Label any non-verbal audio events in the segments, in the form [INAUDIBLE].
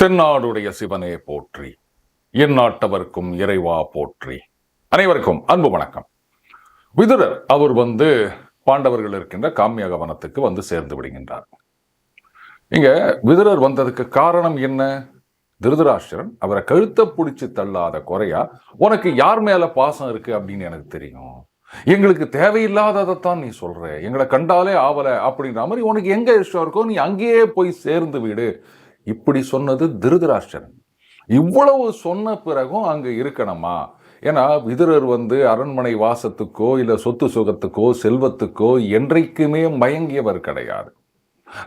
தென்னாடுடைய சிவனே போற்றி எந்நாட்டவர்க்கும் இறைவா போற்றி. அனைவருக்கும் அன்பு வணக்கம். விதுரர் அவர் வந்து பாண்டவர்கள் இருக்கின்ற காமியக வனத்துக்கு வந்து சேர்ந்து விடுகின்றார். இங்க விதுரர் வந்ததுக்கு காரணம் என்ன? திருதராஷ்டிரன் அவரை கழுத்தை பிடிச்சி தள்ளாத குறையா உனக்கு யார் மேல பாசம் இருக்கு அப்படின்னு எனக்கு தெரியும். எங்களுக்கு தேவையில்லாததைத்தான் நீ சொல்ற. எங்களை கண்டாலே ஆவலை அப்படின்ற மாதிரி உனக்கு எங்க இஷ்டம் இருக்கோ நீ அங்கேயே போய் சேர்ந்து விடு. இப்படி சொன்னது திருதராஷ்டிரன். இவ்வளவு சொன்ன பிறகும் அங்கே இருக்கணுமா? ஏன்னா விதுரர் வந்து அரண்மனை வாசத்துக்கோ இல்லை சொத்து சுகத்துக்கோ செல்வத்துக்கோ என்றைக்குமே மயங்கியவர் கிடையாது.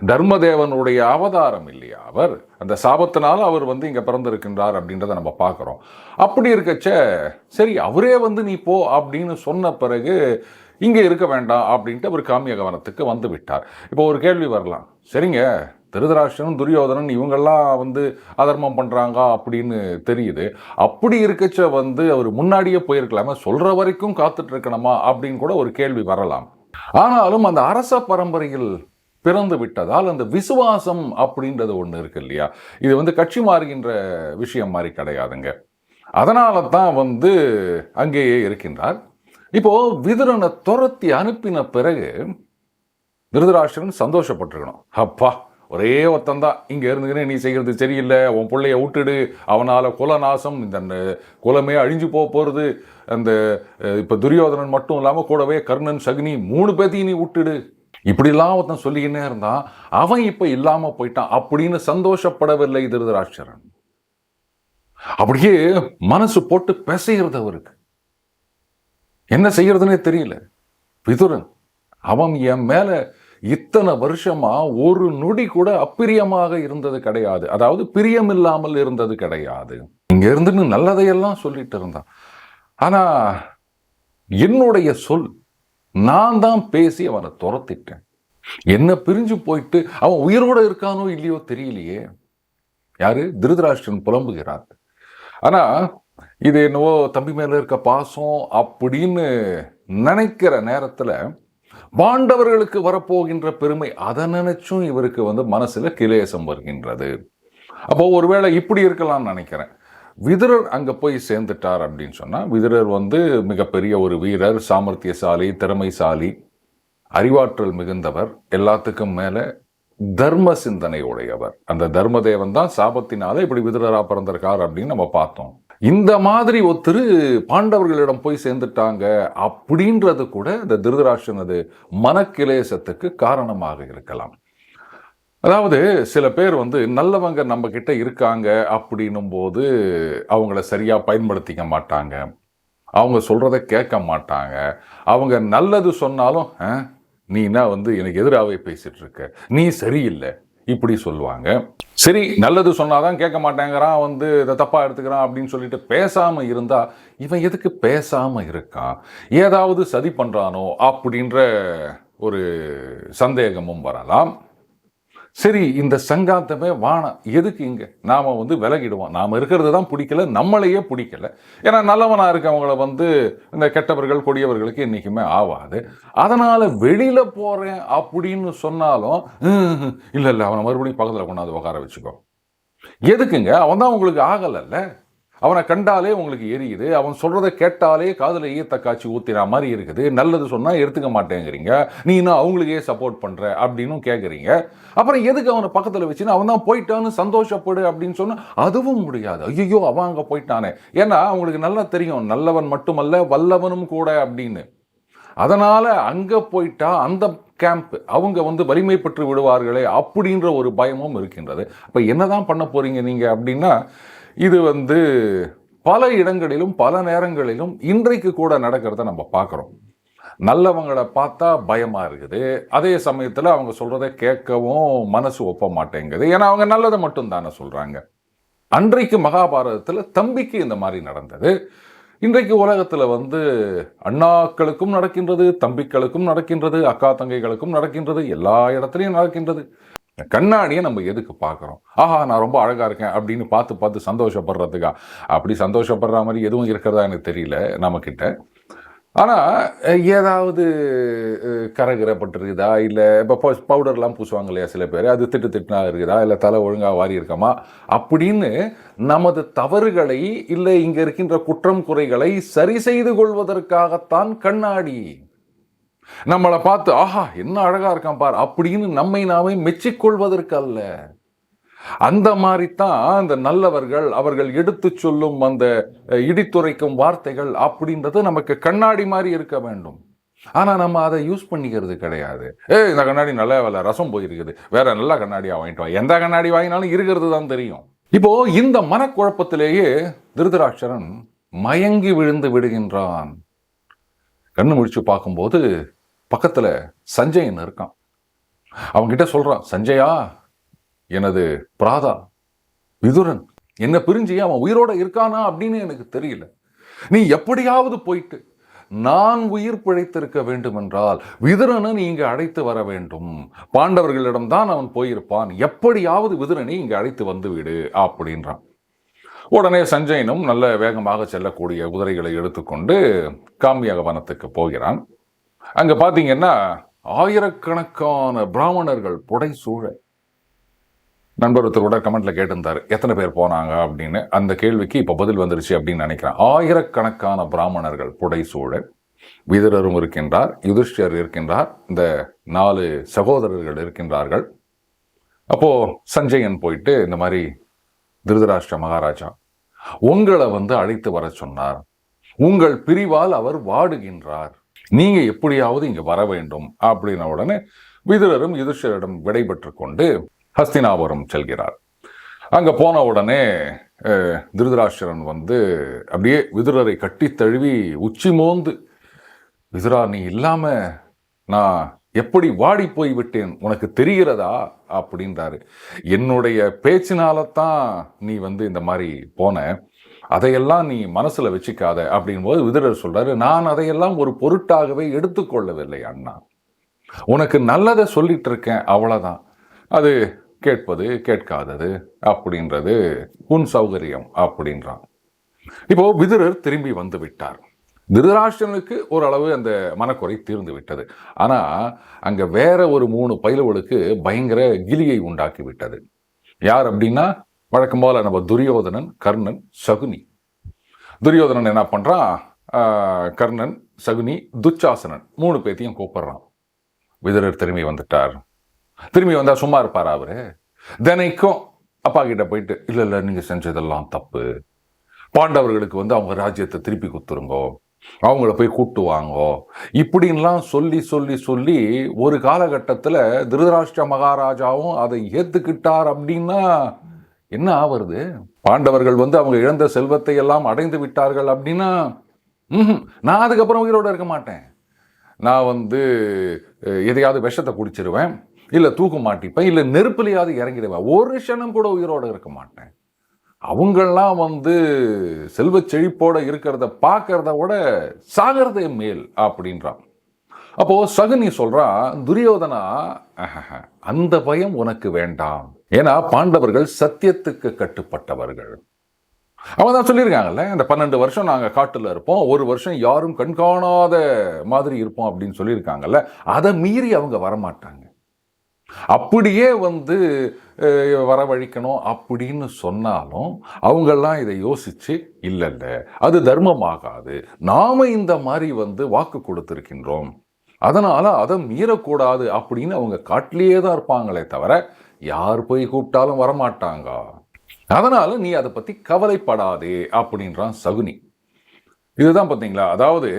தர்மதேவனுடைய அவதாரம் இல்லையா அவர்? அந்த சாபத்தினால் அவர் வந்து இங்கே பிறந்திருக்கின்றார் அப்படின்றத நம்ம பார்க்குறோம். அப்படி இருக்கச்ச சரி அவரே வந்து நீ போ அப்படின்னு சொன்ன பிறகு இங்கே இருக்க வேண்டாம் அப்படின்ட்டு அவர் காமிய கவனத்துக்கு வந்து விட்டார். இப்போ ஒரு கேள்வி வரலாம். சரிங்க திருதராஷ்டிரன் துரியோதனன் இவங்கெல்லாம் வந்து அதர்மம் பண்ணுறாங்க அப்படின்னு தெரியுது. அப்படி இருக்கச்ச வந்து அவர் முன்னாடியே போயிருக்கலாமே சொல்கிற வரைக்கும் காத்துட்டு இருக்கணுமா அப்படின்னு கூட ஒரு கேள்வி வரலாம். ஆனாலும் அந்த அரச பரம்பரையில் பிறந்து விட்டதால் அந்த விசுவாசம் அப்படின்றது ஒன்று இருக்கு இல்லையா? இது வந்து கட்சி மாறுகின்ற விஷயம் மாதிரி கிடையாதுங்க. அதனால தான் வந்து அங்கேயே இருக்கின்றார். இப்போ விதுரனை துரத்தி அனுப்பின பிறகு திருதராஷ்டிரன் சந்தோஷப்பட்டிருக்கணும். அப்பா ஒரே ஒருத்தந்தான் இங்கே இருந்துக்கினே நீ செய்கிறது சரியில்லை. உன் பிள்ளைய விட்டுடு. அவனால் குலநாசம் இந்த குலமே அழிஞ்சு போக போகிறது அந்த இப்போ துரியோதனன் மட்டும் இல்லாமல் கூடவே கர்ணன் சகுனி மூணு பேத்தையும் நீ விட்டுடு. இப்படிலாம் ஒருத்தன் சொல்லிக்கினே இருந்தான். அவன் இப்போ இல்லாமல் போயிட்டான் அப்படின்னு சந்தோஷப்படவில்லை திருதராட்சரன். அப்படியே மனசு போட்டு பிசைகிறது அவருக்கு. என்ன செய்யறதுனே தெரியல. விதுரன் அவன் என் மேலே இத்தனை வருஷமா ஒரு நொடி கூட அப்பிரியமாக இருந்தது கிடையாது. அதாவது பிரியம் இல்லாமல் இருந்தது கிடையாது. இங்க இருந்துன்னு நல்லதையெல்லாம் சொல்லிட்டு இருந்தான். ஆனா என்னுடைய சொல் நான் தான் பேசி அவனை துரத்திட்டேன். என்ன பிரிஞ்சு போயிட்டு அவன் உயிரோட இருக்கானோ இல்லையோ தெரியலையே. யாரு? திருதராஷ்டிரன் புலம்புகிறார். ஆனா இது என்னவோ தம்பி மேல இருக்க பாசம் அப்படின்னு நினைக்கிற நேரத்துல பாண்டவர்களுக்கு வரப்போகின்ற பெருமை அதை நினைச்சும் இவருக்கு வந்து மனசில் கிலேசம் வருகின்றது. அப்போ ஒருவேளை இப்படி இருக்கலாம்னு நினைக்கிறேன். விதுரர் அங்கே போய் சேர்ந்துட்டார் அப்படின்னு சொன்னால் விதுரர் வந்து மிகப்பெரிய ஒரு வீரர் சாமர்த்தியசாலி திறமைசாலி அறிவாற்றல் மிகுந்தவர் எல்லாத்துக்கும் மேலே தர்ம சிந்தனை உடையவர் அந்த தர்மதேவன் தான் சாபத்தினால இப்படி விதுரரா பிறந்திருக்கார் அப்படின்னு நம்ம பார்த்தோம். இந்த மாதிரி ஒருத்தர் பாண்டவர்களிடம் போய் சேர்ந்துட்டாங்க அப்படின்றது கூட இந்த திருதராஷனது மனக்கிலேசத்துக்கு காரணமாக இருக்கலாம். அதாவது சில பேர் வந்து நல்லவங்க நம்ம கிட்ட இருக்காங்க அப்படின்னும் போது அவங்கள சரியா பயன்படுத்திக்க மாட்டாங்க. அவங்க சொல்றத கேட்க மாட்டாங்க. அவங்க நல்லது சொன்னாலும் "ஆ, என்ன வந்து எனக்கு எதிராகவே பேசிட்டு இருக்க? நீ சரியில்லை. இப்படி சொல்லுவாங்க. சரி நல்லது சொன்னாதான் கேட்க மாட்டேங்கிறான் வந்து இதை தப்பா எடுத்துக்கிறான் அப்படின்னு சொல்லிட்டு பேசாம இருந்தா இவன் எதுக்கு பேசாம இருக்கான்? ஏதாவது சதி பண்றானோ அப்படின்ற ஒரு சந்தேகமும் வரலாம். சரி இந்த சங்காத்தமே வானம் எதுக்கு இங்கே? நாம் வந்து விலகிடுவோம். நாம் இருக்கிறது தான் பிடிக்கல நம்மளையே பிடிக்கல. ஏன்னா நல்லவனாக இருக்கவங்கள வந்து இந்த கெட்டவர்கள் கொடியவர்களுக்கு என்றைக்குமே ஆகாது அதனால் வெளியில் போகிறேன் அப்படின்னு சொன்னாலும் இல்லை இல்லை அவனை மறுபடியும் பக்கத்தில் கொண்டாந்து உட்கார வச்சுக்கோ. எதுக்குங்க? அவன் தான் உங்களுக்கு ஆகலைல்ல? அவனை கண்டாலே உங்களுக்கு எரியுது அவன் சொல்கிறத கேட்டாலே காதில் ஈயத்த காய்ச்சி மாதிரி இருக்குது. நல்லது சொன்னால் எடுத்துக்க மாட்டேங்கிறீங்க. நீ இன்னும் அவங்களுக்கே சப்போர்ட் பண்ணுற அப்படின்னு கேட்குறீங்க அப்புறம் எதுக்கு அவனை பக்கத்தில் வச்சுன்னு அவன் தான் போயிட்டான்னு சந்தோஷப்படு அப்படின்னு சொன்னால் அதுவும் முடியாது. ஐயோ அவன் அங்கே போயிட்டானே. ஏன்னா அவங்களுக்கு நல்லா தெரியும் நல்லவன் மட்டுமல்ல வல்லவனும் கூட அப்படின்னு. அதனால் அங்கே போயிட்டா அந்த கேம்ப் அவங்க வந்து வலிமை பெற்று விடுவார்களே அப்படின்ற ஒரு பயமும் இருக்கின்றது. அப்ப என்னதான் பண்ண போகிறீங்க நீங்கள் அப்படின்னா இது வந்து பல இடங்களிலும் பல நேரங்களிலும் இன்றைக்கு கூட நடக்கிறத நம்ம பார்க்குறோம். நல்லவங்களை பார்த்தா பயமாக இருக்குது. அதே சமயத்தில் அவங்க சொல்கிறத கேட்கவும் மனசு ஒப்ப மாட்டேங்குது. ஏன்னா அவங்க நல்லதை மட்டும் தானே சொல்கிறாங்க அன்றைக்கு மகாபாரதத்தில் தம்பிக்கு இந்த மாதிரி நடந்தது. இன்றைக்கு உலகத்தில் வந்து அண்ணாக்களுக்கும் நடக்கின்றது தம்பிக்களுக்கும் நடக்கின்றது அக்கா தங்கைகளுக்கும் நடக்கின்றது எல்லா இடத்துலையும் நடக்கின்றது. கண்ணாடியை நம்ம எதுக்கு பார்க்குறோம்? ஆஹா நான் ரொம்ப அழகாக இருக்கேன் அப்படின்னு பார்த்து பார்த்து சந்தோஷப்படுறதுக்கா? அப்படி சந்தோஷப்படுற மாதிரி எதுவும் இருக்கிறதா எனக்கு தெரியல நம்மக்கிட்ட ஆனால் ஏதாவது அஹ், இல்லை இப்போ பவுடர்லாம் பூசுவாங்க இல்லையா சில பேர்? அது திட்டு திட்டுனா இருக்குதா? இல்லை தலை ஒழுங்காக வாரி இருக்கமா? அப்படின்னு நமது தவறுகளை இல்லை இங்கே இருக்கின்ற குற்றம் குறைகளை சரி செய்து கொள்வதற்காகத்தான் கண்ணாடி நம்மளை பார்த்து ஆஹா என்ன அழகா இருக்கான் பார் அப்படின்னு நம்மை நாமே மெச்சிக்கொள்வதற்கு அல்ல அந்த மாதிரி தான் அந்த நல்லவர்கள் அவர்கள் எடுத்து சொல்லும் அந்த இடித்துரைக்கும் வார்த்தைகள் அப்படின்றது நமக்கு கண்ணாடி மாதிரி இருக்க வேண்டும். ஆனா நம்ம அதை யூஸ் பண்ணிக்கிறது கிடையாது. ஏ இந்த கண்ணாடி நல்ல வேலை ரசம் போயிருக்குது. வேற நல்ல கண்ணாடியாக வாங்கிட்டு வா. எந்த கண்ணாடி வாங்கினாலும் இருக்கிறது தான் தெரியும். இப்போ இந்த மனக்குழப்பத்திலேயே திருதராட்சரன் மயங்கி விழுந்து விடுகின்றான். கண்ணு முடிச்சு பார்க்கும்போது பக்கத்தில் சஞ்சயன் இருக்கான். அவங்கிட்ட சொல்கிறான் சஞ்சயா எனது பிராதா விதுரன் என்ன பிரிஞ்சு அவன் உயிரோட இருக்கானா? அப்படின்னு எனக்கு தெரியல. நீ எப்படியாவது போயிட்டு நான் உயிர் பிழைத்திருக்க வேண்டும் என்றால் விதுரனை நீ இங்கு அழைத்து வர வேண்டும். பாண்டவர்களிடம்தான் அவன் போயிருப்பான். எப்படியாவது விதுரனை இங்கு அழைத்து வந்து விடு அப்படின்றான். உடனே சஞ்சயனும் நல்ல வேகமாக செல்லக்கூடிய குதிரைகளை எடுத்துக்கொண்டு காமியக வனத்துக்கு போகிறான். அங்கே பார்த்தீங்கன்னா ஆயிரக்கணக்கான பிராமணர்கள் புடைசூழ நண்பர் ஒருத்தர் கூட கமெண்ட்ல கேட்டிருந்தார் எத்தனை பேர் போனாங்க அப்படின்னு. அந்த கேள்விக்கு இப்போ பதில் வந்துருச்சு அப்படின்னு நினைக்கிறேன். ஆயிரக்கணக்கான பிராமணர்கள் புடைசூழ விதுரரும் இருக்கின்றார் யுதிஷ்டர் இருக்கின்றார் இந்த நாலு சகோதரர்கள் இருக்கின்றார்கள். அப்போது சஞ்சயன் போயிட்டு இந்த மாதிரி திருதராஷ்டிர மகாராஜா உங்களை வந்து அழைத்து வர சொன்னார். உங்கள் பிரிவால் அவர் வாடுகின்றார். நீங்க எப்படியாவது இங்க வர வேண்டும் அப்படின்ன உடனே விதுரரும் யுதிஷரிடம் விடைபெற்று கொண்டு ஹஸ்தினாபுரம் செல்கிறார். அங்க போன உடனே திருதராஷ்டிரன் வந்து அப்படியே விதுரரை கட்டி தழுவி உச்சி மோந்து விதுரா நீ இல்லாம நான் எப்படி வாடி போய் விட்டேன் உனக்கு தெரிகிறதா? அப்படின்றாரு. என்னுடைய பேச்சினால தான் நீ வந்து இந்த மாதிரி போன. அதையெல்லாம் நீ மனசில் வச்சுக்காத அப்படின்போது விதுரர் சொல்கிறாரு நான் அதையெல்லாம் ஒரு பொருட்டாகவே எடுத்துக்கொள்ளவில்லை அண்ணா. உனக்கு நல்லதை சொல்லிட்டு இருக்கேன் அவ்வளோதான் அது கேட்பது கேட்காதது அப்படின்றது உன் சௌகரியம் அப்படின்றான். இப்போ விதுரர் திரும்பி வந்து விட்டார். திருதராஷ்டிரனுக்கு ஓரளவு அந்த மனக்குறை தீர்ந்து விட்டது ஆனால் அங்கே வேற ஒரு மூணு பயிலுவலுக்கு பயங்கர கிலியை உண்டாக்கி விட்டது யார் அப்படின்னா வழக்கம் போல் நம்ம துரியோதனன் கர்ணன் சகுனி. துரியோதனன் என்ன பண்ணுறான் கர்ணன் சகுனி துச்சாசனன் மூணு பேத்தையும் கூப்பிடுறான். விதுரர் திரும்பி வந்துட்டார். திரும்பி வந்தால் சும்மா இருப்பார் அவர்? தினைக்கும் அப்பா கிட்ட போயிட்டு இல்லை இல்லை நீங்கள் செஞ்சதெல்லாம் தப்பு. பாண்டவர்களுக்கு வந்து அவங்க ராஜ்யத்தை திருப்பி கொடுத்துருங்கோ. அவங்கள போய் கூப்பிட்டு வாங்கோ. இப்படின்லாம் சொல்லி சொல்லி சொல்லி ஒரு காலகட்டத்தில் திருதராஷ்டிர மகாராஜாவும் அதை ஏற்றுக்கிட்டார் அப்படின்னா என்ன ஆவருது? பாண்டவர்கள் வந்து அவங்க இழந்த செல்வத்தை எல்லாம் அடைந்து விட்டார்கள் அப்படின்னா ம்ஹும், நான் அதுக்கப்புறம் உயிரோட இருக்க மாட்டேன். நான் வந்து எதையாவது விஷத்தை குடிச்சிருவேன் இல்லை தூக்க மாட்டிப்பேன் இல்லை நெருப்புலையாவது இறங்கிடுவேன். ஒரு க்ஷணம் கூட உயிரோட இருக்க மாட்டேன். அவங்கெல்லாம் வந்து செல்வ செழிப்போடு இருக்கிறத பார்க்கறத விட சாகிறதே மேல் அப்படின்றான். அப்போது சகுனி சொல்கிறான் துரியோதனா அந்த பயம் உனக்கு வேண்டாம். ஏன்னா பாண்டவர்கள் சத்தியத்துக்கு கட்டுப்பட்டவர்கள். அவன் தான் சொல்லியிருக்காங்கல்ல இந்த பன்னெண்டு வருஷம் நாங்கள் காட்டில் இருப்போம் ஒரு வருஷம் யாரும் கண்காணாத மாதிரி இருப்போம் அப்படின்னு சொல்லியிருக்காங்கல்ல அதை மீறி அவங்க வரமாட்டாங்க. அப்படியே வந்து வரவழிக்கணும் வரவழைக்கணும் அப்படின்னு சொன்னாலும் அவங்கெல்லாம் இதை யோசித்து இல்லை இல்லை அது தர்மமாகாது. நாம இந்த மாதிரி வந்து வாக்கு கொடுத்துருக்கின்றோம். அதனால் அதை மீறக்கூடாது அப்படின்னு அவங்க காட்டிலேயே தான் இருப்பாங்களே தவிர யார் போய் கூப்பிட்டாலும் வரமாட்டாங்க. அதனால் நீ அதை பற்றி கவலைப்படாதே அப்படின்றான் சகுனி. இதுதான் பார்த்தீங்களா? அதாவது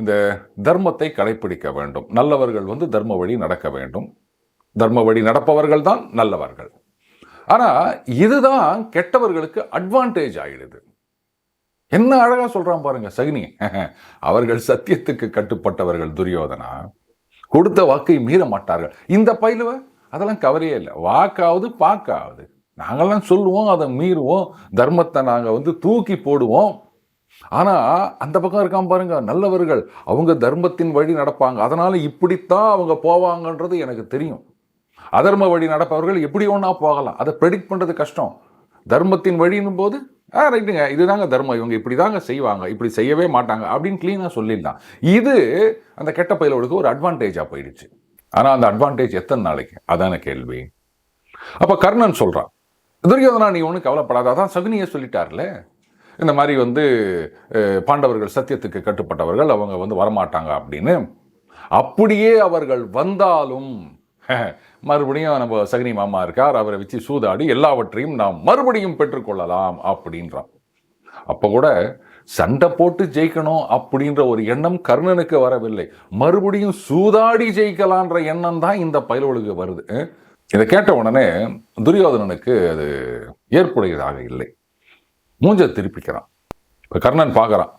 இந்த தர்மத்தை கடைப்பிடிக்க வேண்டும். நல்லவர்கள் வந்து தர்ம வழி நடக்க வேண்டும். தர்ம வழி நடப்பவர்கள் தான் நல்லவர்கள். ஆனால் இதுதான் கெட்டவர்களுக்கு அட்வான்டேஜ் ஆகிடுது என்ன அழகாக சொல்கிறான் பாருங்க சகுனி. [LAUGHS] அவர்கள் சத்தியத்துக்கு கட்டுப்பட்டவர்கள் துரியோதனா. கொடுத்த வாக்கை மீற மாட்டார்கள். இந்த பயிலுவ அதெல்லாம் கவலையே இல்லை. வாக்காவது பார்க்காவது நாங்கள்லாம் சொல்லுவோம் அதை மீறுவோம். தர்மத்தை நாங்கள் வந்து தூக்கி போடுவோம். ஆனால் அந்த பக்கம் இருக்கான் பாருங்க நல்லவர்கள். அவங்க தர்மத்தின் வழி நடப்பாங்க. அதனால் இப்படித்தான் அவங்க போவாங்கன்றது எனக்கு தெரியும். அதர்ம வழி நடப்பவர்கள் எப்படி ஒன்றா போகலாம்? அதை ப்ரெடிக்ட் பண்ணுறது கஷ்டம். தர்மத்தின் வழின்னும் போது ஆ ரைட்டுங்க இதுதாங்க தர்மம். இவங்க இப்படி தாங்க செய்வாங்க. இப்படி செய்யவே மாட்டாங்க. அப்படின்னு க்ளீனாக சொல்லிடலாம். இது அந்த கெட்ட பயிலோடுக்கு ஒரு அட்வான்டேஜாக போயிடுச்சு. ஆனால் அந்த அட்வான்டேஜ் எத்தனை நாளைக்கு? அதான கேள்வி. அப்போ கர்ணன் சொல்கிறான் துரியோதனா நீ ஒன்றும் கவலைப்படாத. அதான் சகுனியை சொல்லிட்டார்ல. இந்த மாதிரி வந்து பாண்டவர்கள் சத்தியத்துக்கு கட்டுப்பட்டவர்கள் அவங்க வந்து வரமாட்டாங்க அப்படின்னு. அப்படியே அவர்கள் வந்தாலும் மறுபடியும் நம்ம சகனி மாமா இருக்கார் அவரை வச்சு சூதாடி எல்லாவற்றையும் நாம் மறுபடியும் பெற்றுக்கொள்ளலாம் அப்படின்றான். அப்போ கூட சண்டை போட்டு ஜெயிக்கணும் அப்படின்ற ஒரு எண்ணம் கர்ணனுக்கு வரவில்லை. மறுபடியும் சூதாடி ஜெயிக்கலான்ற எண்ணம் தான் இந்த பயல்களுக்கு வருது. இதை கேட்ட உடனே துரியோதனனுக்கு அது ஏற்புடையதாக இல்லை. மூஞ்ச திருப்பிக்கிறான். இப்போ கர்ணன் பார்க்குறான்.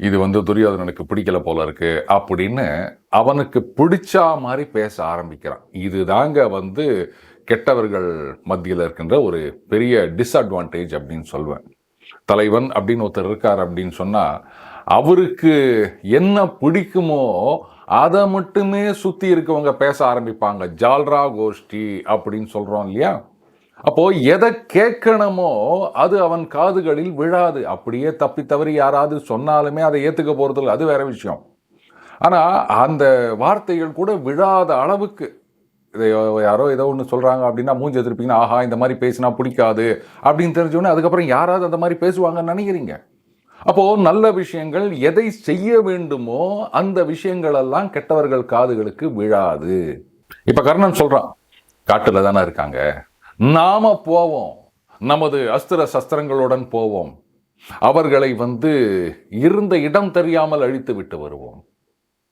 இது வந்து துரியோதனனுக்கு பிடிக்கல போல இருக்கு அப்படின்னு அவனுக்கு பிடிச்சா மாதிரி பேச ஆரம்பிக்கிறான். இதுதாங்க வந்து கெட்டவர்கள் மத்தியில் இருக்கின்ற ஒரு பெரிய டிஸ்அட்வான்டேஜ் அப்படின்னு சொல்வேன். தலைவன் அப்படின்னு ஒருத்தர் இருக்கார் அப்படின்னு சொன்னால் அவருக்கு என்ன பிடிக்குமோ அதை மட்டுமே சுற்றி இருக்கவங்க பேச ஆரம்பிப்பாங்க. ஜால்ரா கோஷ்டி அப்படின்னு சொல்கிறோம் இல்லையா? அப்போ எதை கேட்கணுமோ அது அவன் காதுகளில் விழாது. அப்படியே தப்பி தவறி யாராவது சொன்னாலுமே அதை ஏற்றுக்க போகிறது அது வேற விஷயம். ஆனால் அந்த வார்த்தைகள் கூட விழாத அளவுக்கு. இதை யாரோ ஏதோ ஒன்று சொல்கிறாங்க அப்படின்னா மூஞ்சி எதிர்ப்பீங்கன்னா ஆஹா இந்த மாதிரி பேசினா பிடிக்காது. அப்படின்னு தெரிஞ்சோடனே அதுக்கப்புறம் யாராவது அந்த மாதிரி பேசுவாங்கன்னு நினைக்கிறீங்க. அப்போது நல்ல விஷயங்கள் எதை செய்ய வேண்டுமோ அந்த விஷயங்களெல்லாம் கெட்டவர்கள் காதுகளுக்கு விழாது. இப்போ கர்ணன் சொல்கிறான் காட்டில் தானே இருக்காங்க. நாம போவோம். நமது அஸ்திர சஸ்திரங்களுடன் போவோம். அவர்களை வந்து இருந்த இடம் தெரியாமல் அழித்து விட்டு வருவோம்.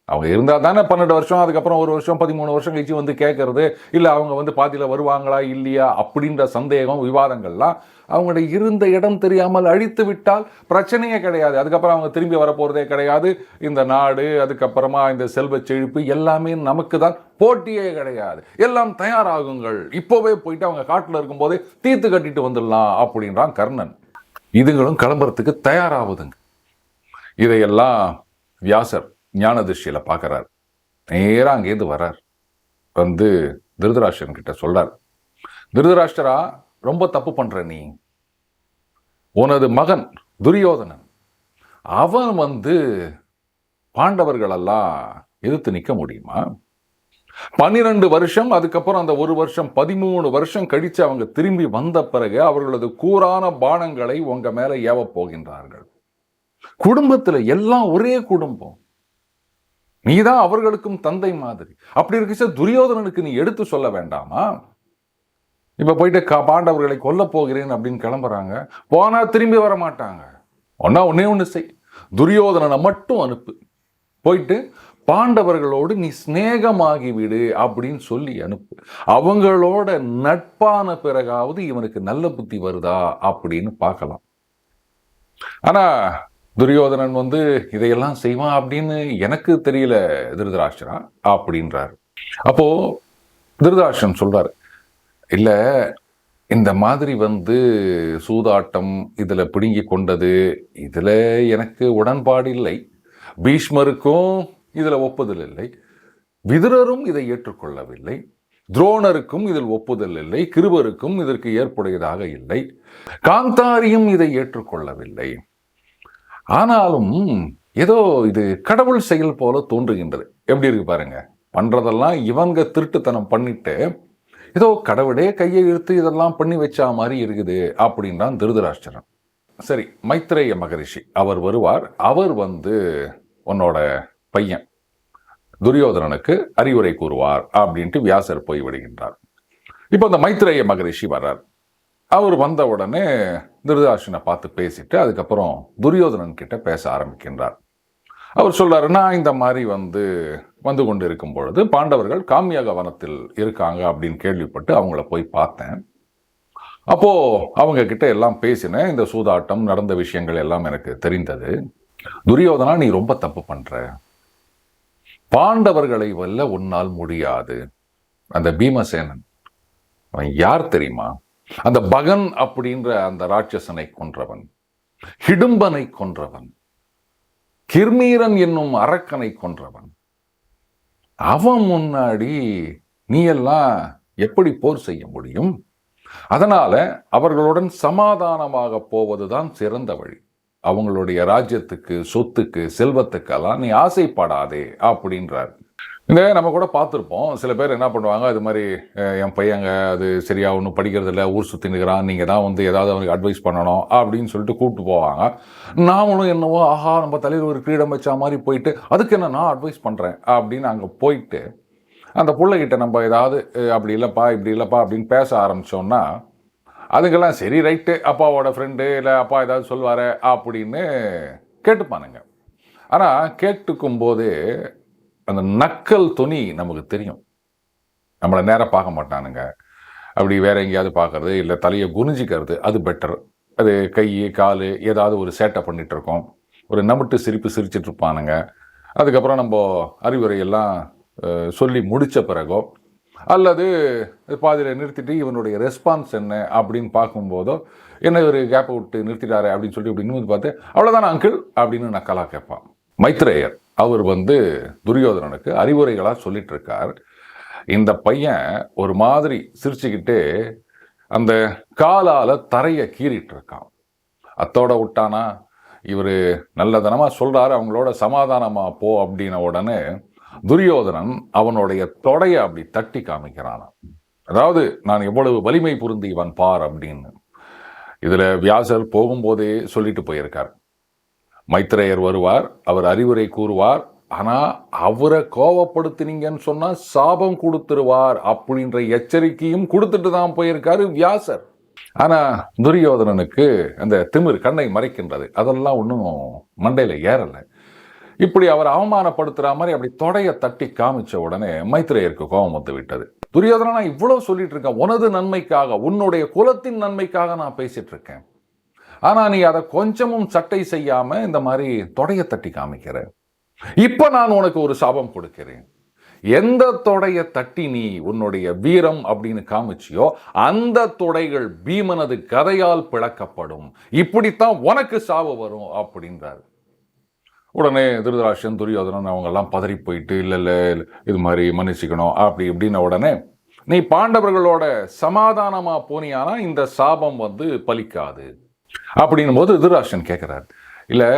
அவங்க இருந்தால் தானே பன்னெண்டு வருஷம் அதுக்கப்புறம் ஒரு வருஷம் பதிமூணு வருஷம் கழிச்சு வந்து கேட்கறது. இல்லை அவங்க வந்து பாதியில் வருவாங்களா இல்லையா அப்படின்ற சந்தேகம் விவாதங்கள்லாம் அவங்களுடைய இருந்த இடம் தெரியாமல் அழித்து விட்டால் பிரச்சனையே கிடையாது. அதுக்கப்புறம் அவங்க திரும்பி வரப்போகிறதே கிடையாது. இந்த நாடு அதுக்கப்புறமா இந்த செல்வச் செழிப்பு எல்லாமே நமக்கு தான் போட்டியே கிடையாது. எல்லாம் தயாராகுங்கள். இப்போவே போயிட்டு அவங்க காட்டில் இருக்கும்போது தீர்த்து கட்டிட்டு வந்துடலாம் அப்படின்றான் கர்ணன். இதுங்களும் கிளம்புறதுக்கு தயாராகுதுங்க. இதையெல்லாம் வியாசர் ஞான திருஷ்டியில் பார்க்குறார் நேராக அங்கேருந்து வர்றார். வந்து திருதராஷ்டிரன் கிட்ட சொல்கிறார் திருதராஷ்டிரா ரொம்ப தப்பு பண்ணுற நீ. உனது மகன் துரியோதனன். அவன் வந்து பாண்டவர்களெல்லாம் எதிர்த்து நிற்க முடியுமா? பன்னிரண்டு வருஷம் அதுக்கப்புறம் அந்த ஒரு வருஷம் பதிமூணு வருஷம் கழித்து அவங்க திரும்பி வந்த பிறகு அவர்களது கூரான பானங்களை உங்கள் மேலே ஏவப் போகின்றார்கள். குடும்பத்தில் எல்லாம் ஒரே குடும்பம். நீதான் அவர்களுக்கும் தந்தை மாதிரி. அப்படி இருக்க துரியோதனனுக்கு நீ எடுத்து சொல்ல வேண்டாமா? இப்ப போயிட்டு கா- பாண்டவர்களை கொல்ல போகிறேன் அப்படின்னு கிளம்புறாங்க. போனா திரும்பி வர மாட்டாங்க ஒன்னா ஒன்னே ஒண்ணு செய். துரியோதனனை மட்டும் அனுப்பு. போயிட்டு பாண்டவர்களோடு நீ சிநேகமாகி விடு அப்படின்னு சொல்லி அனுப்பு. அவங்களோட நட்பான பிறகாவது இவனுக்கு நல்ல புத்தி வருதா அப்படின்னு பார்க்கலாம். ஆனா துரியோதனன் வந்து இதையெல்லாம் செய்வான் அப்படின்னு எனக்கு தெரியல திருதராஷ்டிரா அப்படின்றார். அப்போ திருதராஷ்டிரன் சொல்றாரு இல்லை இந்த மாதிரி வந்து சூதாட்டம் இதில் பிடுங்கி கொண்டது இதில் எனக்கு உடன்பாடு இல்லை பீஷ்மருக்கும் இதில் ஒப்புதல் இல்லை விதுரரும் இதை ஏற்றுக்கொள்ளவில்லை துரோணருக்கும் இதில் ஒப்புதல் இல்லை கிருபருக்கும் இதற்கு ஏற்புடையதாக இல்லை காந்தாரியும் இதை ஏற்றுக்கொள்ளவில்லை ஆனாலும் ஏதோ இது கடவுள் செயல் போல தோன்றுகின்றது. எப்படி இருக்கு பாருங்க. பண்றதெல்லாம் இவங்க திருட்டுத்தனம் பண்ணிட்டு ஏதோ கடவுளே கையை இழுத்து இதெல்லாம் பண்ணி வச்சா மாதிரி இருக்குது அப்படின்றான் திருதராஷ்டிரன். சரி மைத்ரேய மகரிஷி அவர் வருவார். அவர் வந்து உன்னோட பையன் துரியோதனனுக்கு அறிவுரை கூறுவார் அப்படின்ட்டு வியாசர் போய் விடுகின்றார். இப்போ அந்த மைத்ரேய மகரிஷி வர்றார். அவர் வந்த உடனே திருதாஷனை பார்த்து பேசிட்டு அதுக்கப்புறம் துரியோதனன் கிட்ட பேச ஆரம்பிக்கின்றார். அவர் சொல்றாரு நான் இந்த மாதிரி வந்து வந்து கொண்டு இருக்கும் பொழுது பாண்டவர்கள் காமியாக வனத்தில் இருக்காங்க அப்படின்னு கேள்விப்பட்டு அவங்கள போய் பார்த்தேன். அப்போ அவங்க கிட்ட எல்லாம் பேசினேன். இந்த சூதாட்டம் நடந்த விஷயங்கள் எல்லாம் எனக்கு தெரிந்தது. துரியோதனா நீ ரொம்ப தப்பு பண்ற. பாண்டவர்களை வெல்ல உன்னால் முடியாது. அந்த பீமசேனன் அவன் யார் தெரியுமா? அந்த பகன் அப்படின்ற அந்த ராட்சசனை கொன்றவன் ஹிடும்பனை கொன்றவன் கிர்மீரன் என்னும் அரக்கனை கொன்றவன். அவன் முன்னாடி நீ எல்லாம் எப்படி போர் செய்ய முடியும்? அதனால அவர்களுடன் சமாதானமாக போவதுதான் சிறந்த வழி. அவங்களுடைய ராஜ்யத்துக்கு சொத்துக்கு செல்வத்துக்கெல்லாம் நீ ஆசைப்படாதே அப்படின்றார் இந்த நம்ம கூட பார்த்துருப்போம். சில பேர் என்ன பண்ணுவாங்க அது மாதிரி என் பையங்க அது சரியா ஒன்றும் படிக்கிறது இல்லை ஊர் சுற்றி நிற்கிறான் நீங்கள் தான் வந்து ஏதாவது அவனுக்கு அட்வைஸ் பண்ணணும் அப்படின்னு சொல்லிட்டு கூப்பிட்டு போவாங்க. நாமளும் என்னவோ ஆஹா நம்ம தலையில் ஒரு கிரீடம் வச்சா மாதிரி போயிட்டு அதுக்கு என்ன நான் அட்வைஸ் பண்ணுறேன் அப்படின்னு அங்கே போயிட்டு அந்த பிள்ளைகிட்ட நம்ம ஏதாவது அப்படி இல்லைப்பா இப்படி இல்லைப்பா அப்படின்னு பேச ஆரம்பிச்சோம்னா அதுக்கெல்லாம் சரி ரைட்டு அப்பாவோட ஃப்ரெண்டு இல்லை அப்பா ஏதாவது சொல்வாரு அப்படின்னு கேட்டுப்பானுங்க. ஆனால் கேட்டுக்கும் போது அந்த நக்கல் துணி நமக்கு தெரியும். நம்மளை நேராக பார்க்க மாட்டானுங்க. அப்படி வேற எங்கேயாவது பார்க்கறது இல்லை தலையை குனிஞ்சிக்கிறது அது பெட்டர் அது கை கால் ஏதாவது ஒரு சேட்டை பண்ணிகிட்டு இருக்கோம் ஒரு நமிட்டு சிரிப்பு சிரிச்சிட்டு இருப்பானுங்க அதுக்கப்புறம் நம்ம அறிவுரையெல்லாம் சொல்லி முடித்த பிறகோ அல்லது பாதியில் நிறுத்திட்டு இவனுடைய ரெஸ்பான்ஸ் என்ன அப்படின்னு பார்க்கும்போதோ என்ன ஒரு கேப்பை விட்டு நிறுத்திட்டாரு அப்படின்னு சொல்லி இப்படி நிமிந்து பார்த்து அவ்வளோதான அங்கிள் அப்படின்னு நக்கலாக கேட்பான். மைத்ரேயர். அவர் வந்து துரியோதனனுக்கு அறிவுரைகளாக சொல்லிட்டு இருக்கார் இந்த பையன் ஒரு மாதிரி சிரிச்சுக்கிட்டு அந்த காலால் தரையை கீறிட்டு இருக்கான் அத்தோட விட்டானா? இவர் நல்லதனமாக சொல்கிறாரு அவங்களோட சமாதானமாக போ அப்படின்ன உடனே துரியோதனன் அவனுடைய தொடையை அப்படி தட்டி காமிக்கிறான் அதாவது நான் எவ்வளவு வலிமை பொருந்தியவன் பார் அப்படின்னு. இதில் வியாசர் போகும்போதே சொல்லிட்டு போயிருக்கார். மைத்ரேயர் வருவார் அவர் அறிவுரை கூறுவார் ஆனால் அவரை கோவப்படுத்தினீங்கன்னு சொன்னால் சாபம் கொடுத்துருவார் அப்படின்ற எச்சரிக்கையும் கொடுத்துட்டு தான் போயிருக்காரு வியாசர். ஆனால் துரியோதனனுக்கு அந்த திமிர் கண்ணை மறைக்கின்றது. அதெல்லாம் ஒன்றும் மண்டையில் ஏறலை. இப்படி அவர் அவமானப்படுத்துகிற மாதிரி அப்படி தொடையை தட்டி காமிச்ச உடனே மைத்ரேயருக்கு கோபம் வந்து விட்டது. துரியோதனா நான் சொல்லிட்டு இருக்கேன் உனது நன்மைக்காக உன்னுடைய குலத்தின் நன்மைக்காக நான் பேசிட்டு இருக்கேன். ஆனால் நீ அதை கொஞ்சமும் சட்டை செய்யாமல் இந்த மாதிரி தொடைய தட்டி காமிக்கிற. இப்போ நான் உனக்கு ஒரு சாபம் கொடுக்கிறேன். எந்த தொடைய தட்டி நீ உன்னுடைய வீரம் அப்படின்னு காமிச்சியோ அந்த தொடைகள் பீமனது கதையால் பிளக்கப்படும். இப்படித்தான் உனக்கு சாவு வரும் அப்படின்றாரு. உடனே திருதராஷன் துரியோதனன் அவங்க எல்லாம் பதறி போயிட்டு இல்லை இல்லை இது மாதிரி மன்னிச்சுக்கணும் அப்படி இப்படின்ன உடனே நீ பாண்டவர்களோட சமாதானமாக போனியானா இந்த சாபம் வந்து பலிக்காது. அப்படின்னும் போது திருராஷன் கேட்குறாரு இல்லை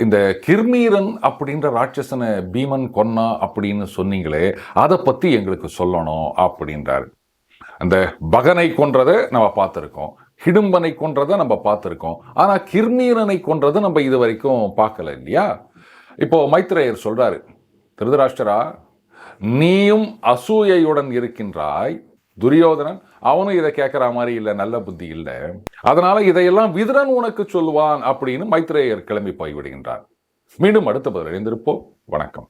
இந்த கிர்மீரன் அப்படின்ற ராட்சசனை பீமன் கொன்னா அப்படின்னு சொன்னீங்களே அதை பற்றி எங்களுக்கு சொல்லணும் அப்படின்றார். அந்த பகனை கொன்றதை நம்ம பார்த்துருக்கோம். ஹிடும்பனை கொன்றதை நம்ம பார்த்துருக்கோம். ஆனால் கிர்மீரனை கொன்றதை நம்ம இது வரைக்கும் பார்க்கல இல்லையா? இப்போ மைத்ரேயர் சொல்கிறாரு திருதராஷ்டரா நீயும் அசூயையுடன் இருக்கின்றாய் துரியோதனன் அவனும் இதை கேட்குற மாதிரி இல்லை நல்ல புத்தி இல்லை. அதனால இதையெல்லாம் விதுரன் உனக்கு சொல்லுவான் அப்படின்னு மைத்ரேயர் கிளம்பி போய்விடுகின்றார். மீண்டும் அடுத்த பதில் இணைந்திருப்போம். வணக்கம்.